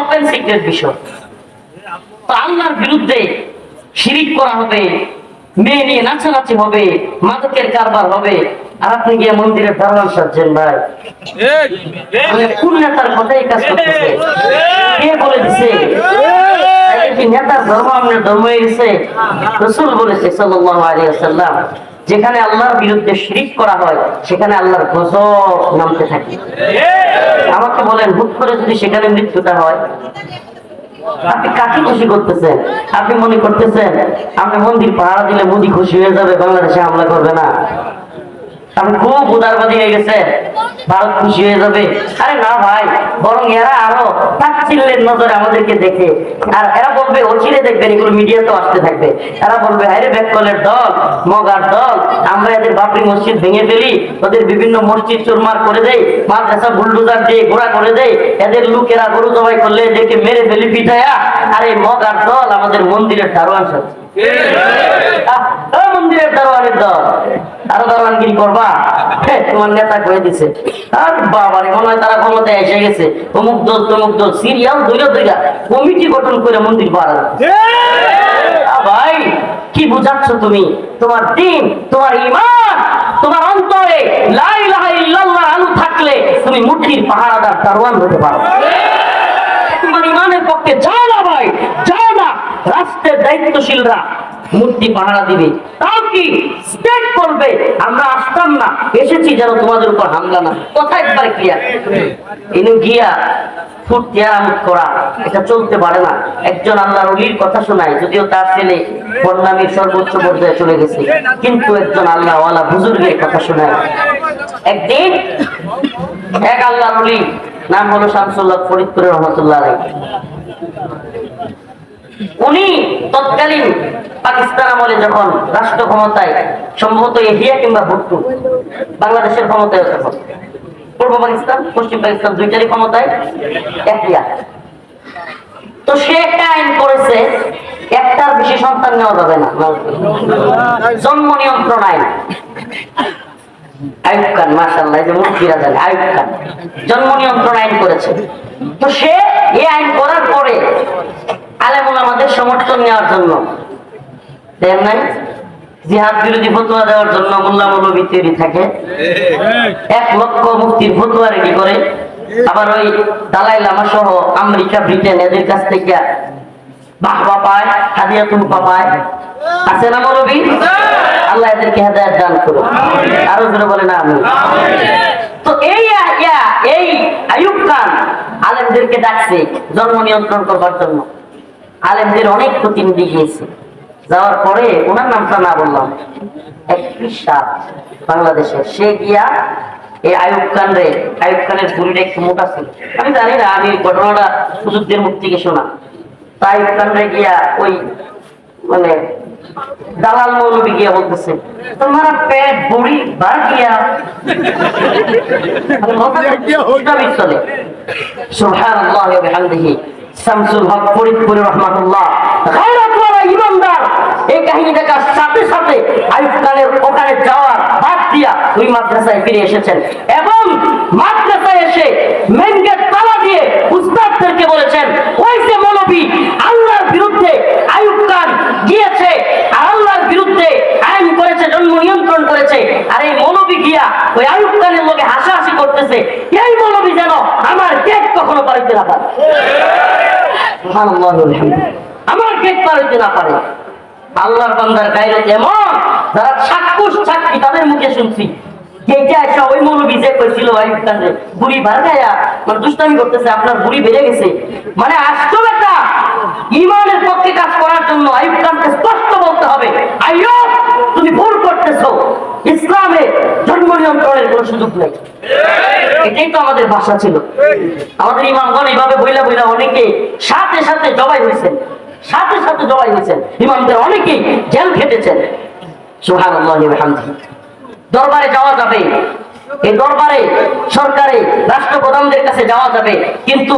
Open secret বিষয়। তো আল্লাহর বিরুদ্ধে শিরিক করা হবে মেয়ে নিয়ে নাচানাচি হবে মাদকের কারবার হবে। আর আপনি গিয়ে মন্দিরের দারোয়ান সাজছেন ভাই। মানে কোন নেতার কথাই কাজ করতেছে। কে বলে দিছে? তাহলে নেতার ধর্ম আপনার ধর্ম হয়ে গেছে? রসুল বলেছে সাল্লাল্লাহু আলাইহি ওয়াসাল্লাম যেখানে আল্লাহর বিরুদ্ধে শিরিক করা হয় সেখানে আল্লাহর গজব নামতে থাকে। আমাকে বলেন, হুট করে যদি সেখানে মৃত্যুটা হয়, আপনি কাকে খুশি করতেছেন? আপনি মনে করতেছেন, আপনি মন্দির পাহারা দিলে মোদি খুশি হয়ে যাবে, বাংলাদেশে হামলা করবে না? আপনি খুব উদারবাদী হয়ে গেছে। ভারত খুশি হয়ে যাবে। আরে না ভাই বরং এরা আরও তাচ্ছিল্যের নজরে আমাদেরকে দেখে। আর এরা বলবে অচিরে দেখবেন এগুলো মিডিয়াতেও আসতে থাকবে। এরা বলবে বেকলের দল মগার দল আমরা এদের বাবরি মসজিদ ভেঙে ফেলি ওদের বিভিন্ন মসজিদ চুরমার করে দেই মাদ্রাসা বুলডোজার দিয়ে ঘোড়া করে দেই এদের লোকেরা গরু জবাই করলে এদেরকে মেরে ফেলি পিঠায়া। আর এই মগার দল আমাদের মন্দিরের দারোয়ান সাথে মন্দিরের দারোয়ানের দল। আরও দারোয়ানগিরি করবা? তোমার নেতা কয়ে দিছে। আর বাবারে মনে হয় তারা ক্ষমতায় এসে গেছে। অমুক দল তমুক দল সিরিয়াল দুইটা দুইটা কমিটি গঠন করে মন্দির বাড়া ভাই কি বুঝাচ্ছ তুমি? তোমার দিন তোমার ইমান তোমার অন্তরে লা ইলাহা ইল্লাল্লাহ আলু থাকলে তুমি মূর্তির পাহারাদার দারোয়ান হতে পারো। তোমার ইমানের পক্ষে যাও না ভাই যাও না। রাষ্ট্রের দায়িত্বশীলরা মূর্তি পাহারা দিবে। তাও কি? করবে। আমরা আসতাম না। এসেছি যেন তোমাদের উপর হামলা না কথা একবার গিয়া ফুট করা, এটা চলতে পারে না। একজন আল্লাহর অলির কথা শোনায়, যদিও তার ছেলে বন্যামীর সর্বোচ্চ পর্যায়ে চলে গেছে। কিন্তু একজন আল্লাহ ওয়ালা বুজুর্গের কথা শোনায়। একদিন এক আল্লাহর অলি, নাম হলো শামসুল্লাহ ফরিদপুরের রহমতুল্লাহ উনি তৎকালীন পাকিস্তান আমলে যখন রাষ্ট্র ক্ষমতায় সম্ভবত এহিয়া কিংবা ভুট্টু, বাংলাদেশের ক্ষমতায় তখন। পূর্ব পাকিস্তান, পশ্চিম পাকিস্তান দুইটারই ক্ষমতায় এহিয়া তো সে একটা আইন করেছে, একটার বেশি সন্তান নেওয়া যাবে না। জন্ম নিয়ন্ত্রণ আইন। আয়ুব খান মাসাল্লাহ যে মুক্তিরা জানে আয়ুব খান। জন্ম নিয়ন্ত্রণ আইন করেছে। তো সে এই আইন করার আলেমুল আমাদের সমর্থন নেওয়ার জন্য। দেন নাই? জিহাদ বিরোধী ফতুয়া দেওয়ার জন্য থাকে। এক লক্ষ মুক্তির ফতুয়া রেডি করে। আবার ওই দালাই লামা সহ আমেরিকা, ব্রিটেন এদের কাছ থেকে বাহবা পায়, হাদিয়া পায়। আছে না মৌলবী আল্লাহ এদেরকে হেদায়ত দান আরও জোরে বলে না আমি তো এই এই আয়ুব খান আলেমদেরকে ডাকছে জন্ম নিয়ন্ত্রণ করবার জন্য। আলেমদের অনেক প্রতিনিধি গিয়েছে। যাওয়ার পরে ওনার নামটা না বললাম। এক পৃষ্ঠা বাংলাদেশের সে গিয়া এই আয়ুব খান রে আয়ুব খানের বুড়িটা একটু মোটা ছিল। আমি জানি না আমি ঘটনাটা হুজুরদের মুখ থেকে শোনা। তো আয়ুব খান রে গিয়া ওই মানে দালাল মৌলবী গিয়া বলতেছে তোমার পেট বুড়ি বার গিয়া চলে। সুবহানাল্লাহ ওয়া বিহামদিহি শামসুল হক ফরিদপুর রহমাতুল্লাহ। সাথে সাথে বাদ দিয়া ওই মাদ্রাসায় ফিরে এসেছেন। এবং মাদ্রাসায় এসে মেন গেট তালা দিয়ে বলেছেন আল্লাহর বিরুদ্ধে গিয়েছে আল্লাহর বিরুদ্ধে আইন করেছে নিয়ন্ত্রণ করেছে। আর এই মৌলবী গিয়া ওই আইয়ুব খানের লোকে হাসাহাসি করতেছে। এই মৌলবী যেন আমার কখনো পারিতে না পারে। আমার পেট না পারে? আল্লাহর বান্দার গায়রত এমন, যারা চাক্ষুষ সাক্ষী তাদের মুখে শুনছি। মানে আপনার বুড়ি বেড়ে গেছে। মানে ইমানের পক্ষে কাজ করার জন্য খানকে স্পষ্ট বলতে হবে তুমি ভুল করতেছো। ইসলামে জন্ম নিয়ন্ত্রণের কোনো সুযোগ নেই। এটাই তো আমাদের ভাষা ছিল। আমাদের ইমামগণ এইভাবে বইলা বইলা অনেকে সাথে সাথে জবাই হয়েছেন সাথে সাথে জবাই হয়েছেন ইমামদের অনেকেই জেল খেটেছেন। দরবারে যাওয়া যাবে। এই দরবারে সরকারে, রাষ্ট্রপ্রধানদের কাছে যাওয়া যাবে। কিন্তু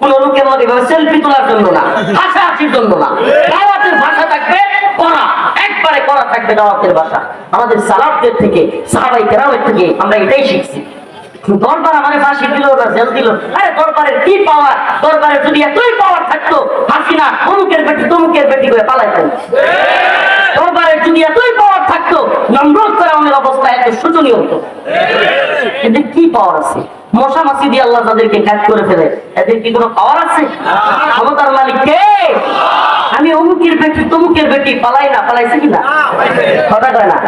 কোন লোকের মধ্যে সেলফি তোলার জন্য না, হাসাহাসির জন্য না। দাওয়াতের ভাষা থাকবে করা একবারে করা থাকবে দাওয়াতের ভাষা। আমাদের সালাফদের থেকে, সাহাবাই কেরামের থেকে আমরা এটাই শিখছি। দরবার আমারে ফাঁসি দিল না, জেল দিল আরে দরবারের কি পাওয়ার দরবারে যদি এতই পাওয়ার থাকতো হাসিনা অমুকের বেটি তমুকের বেটি পালাইতেন যদি এতই পাওয়ার থাকতো নম্রত অবস্থা এত শোচনীয় হতো। এদের কি পাওয়ার আছে? মশা মাসি দিয়ে আল্লাহ তাদেরকে কাজ করে ফেলে। এদের কি কোনো পাওয়ার আছে? ক্ষমতার মালিক কে? বেটি পালাই না পালাইছে কিনা কথা কয় না?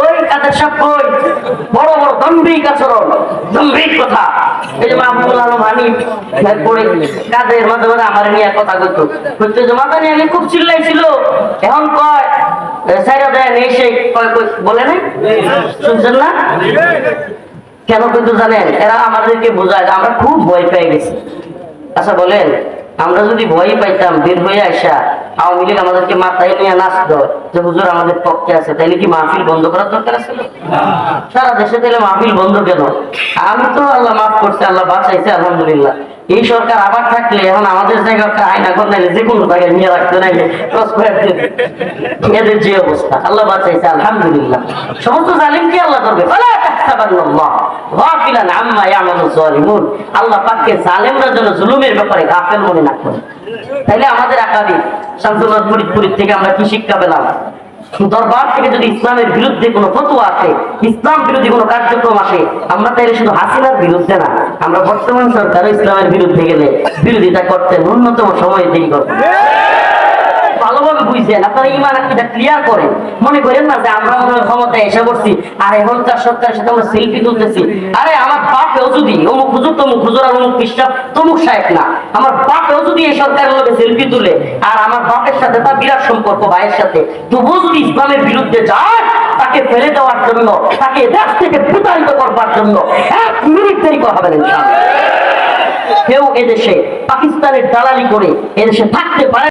ওই কাদের সব কই? বড় বড় দম্ভিক আচরণ। দম্ভিক কথা। এই যে মাহবুবুল আলম হানিফ পড়ে কাদের মাঝে মাঝে আমার নিয়ে কথা কইতো কইতো যে মাথা নিয়ে আগে খুব চিল্লাইছিল। এখন কয় সাইরা দেয় নেই সেই কয় বলে নাই? শুনছেন না? কেন কিন্তু জানেন? এরা আমাদেরকে বোঝায় যে আমরা খুব ভয় পেয়ে গেছি। আচ্ছা বলেন। আমরা যদি ভয় পাইতাম, বের হয়ে আসা আওয়ামী লীগ আমাদেরকে মাথায় নিয়ে নাচত যে হুজুর আমাদের পক্ষে আছে, তাইলে কি মাহফিল বন্ধ করার দরকার আছে? সারা দেশে তাহলে মাহফিল বন্ধ কেন? আমি তো আল্লাহ মাফ করছে, আল্লাহ বাঁচাইছে, আলহামদুলিল্লাহ। এই সরকার আবার থাকলে এখন আমাদের জায়গা আয়না কর নাইলে যে কোনো জায়গায় নিয়ে রাখতে ক্রস এদের যে অবস্থা, আল্লাহ বাঁচাইছে, আলহামদুলিল্লাহ। সমস্ত আল্লাহ করবে আল্লাহ আমরা কি শিক্ষা পেলাম? দরবার থেকে যদি ইসলামের বিরুদ্ধে কোনো ফতোয়া আসে, ইসলাম বিরোধী কোনো কার্যক্রম আসে, আমরা তাইলে শুধু হাসিনার বিরুদ্ধে না। আমরা বর্তমান সরকার ইসলামের বিরুদ্ধে গেলে বিরোধিতা করতে ন্যূনতম সময় দেরি করব। সেলফি আমার বাপেও যদি এই সরকারের সেলফি তুলে, আর আমার বাপের সাথে তার বিরাট সম্পর্ক, ভাইয়ের সাথে, তবুও যদি ইসলামের বিরুদ্ধে যায় তাকে ফেলে দেওয়ার জন্য, তাকে দেশ থেকে প্রতারিত করবার জন্য এক মিনিট দেরি করা হবে কেউ এদেশে পাকিস্তানের দালালি করে এদেশে থাকতে পারে